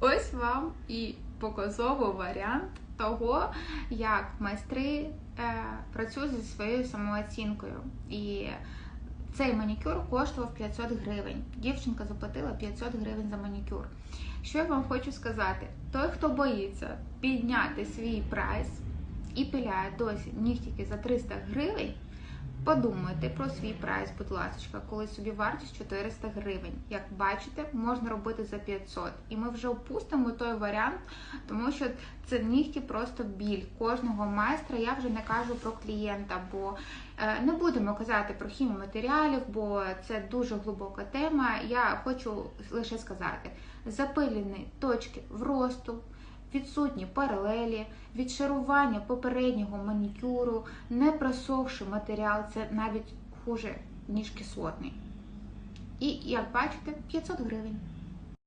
Ось вам і показовий варіант того, як майстри е, працюють зі своєю самооцінкою. І цей манікюр коштував 500 гривень. Дівчинка заплатила 500 гривень за манікюр. Що я вам хочу сказати? Той, хто боїться підняти свій прайс і пиляє досі нігтики за 300 гривень, подумайте про свій прайс, будь ласка, коли собі вартість 400 гривень. Як бачите, можна робити за 500. І ми вже опустимо той варіант, тому що це нігті просто біль кожного майстра. Я вже не кажу про клієнта, бо е, не будемо казати про хімію матеріалів, бо це дуже глибока тема. Я хочу лише сказати: запилені точки вросту. Відсутні паралелі, відшарування попереднього манікюру, не просохший матеріал, це навіть хуже, ніж кислотний. І як бачите, 500 гривень.